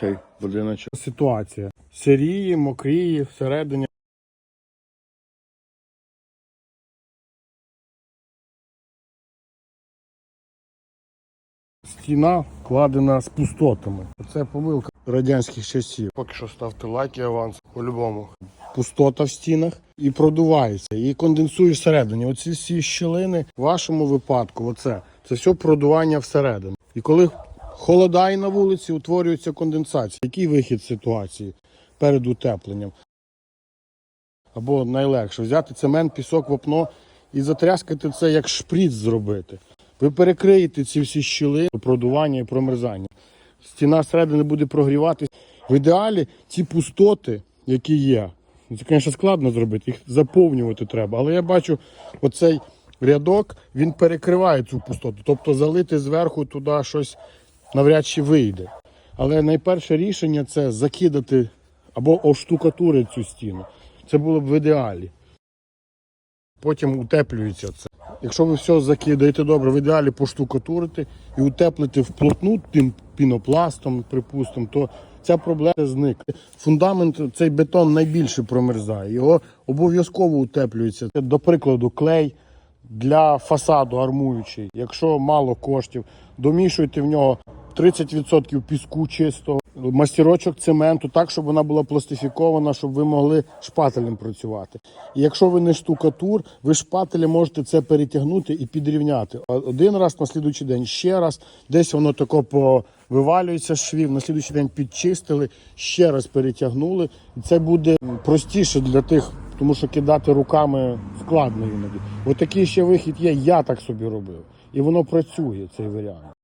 Хей, будиночок. Ситуація. Сирії, мокрії, всередині. Стіна вкладена з пустотами. Це помилка радянських часів. Поки що ставте лайки аванс по-любому. Пустота в стінах і продувається, і конденсує всередині. Оці всі щілини в вашому випадку, оце, це все продування всередину. І коли холодає на вулиці, утворюється конденсація. Який вихід ситуації перед утепленням? Або найлегше взяти цемент, пісок, вапно і затряскати це як шприц зробити. Ви перекриєте ці всі щілини продування і промерзання. Стіна зсередини буде прогріватися. В ідеалі ці пустоти, які є, це, звісно, складно зробити, їх заповнювати треба. Але я бачу, оцей рядок він перекриває цю пустоту. Тобто залити зверху туди щось навряд чи вийде. Але найперше рішення це закидати або оштукатурити цю стіну. Це було б в ідеалі. Потім утеплюється це. Якщо ви все закидаєте добре, в ідеалі поштукатурити і утеплити вплотну тим пінопластом, припустимо, то ця проблема зникне. Фундамент, цей бетон найбільше промерзає. Його обов'язково утеплюється. До прикладу, клей для фасаду армуючий. Якщо мало коштів, домішуйте в нього 30% піску чистого, мастерочок цементу, так, щоб вона була пластифікована, щоб ви могли шпателем працювати. І якщо ви не штукатур, ви шпателем можете це перетягнути і підрівняти. Один раз на слідуючий день, ще раз, десь воно тако повивалюється з швів, на слідуючий день підчистили, ще раз перетягнули. І це буде простіше для тих, тому що кидати руками складно іноді. Отакий ще вихід є, я так собі робив. І воно працює, цей варіант.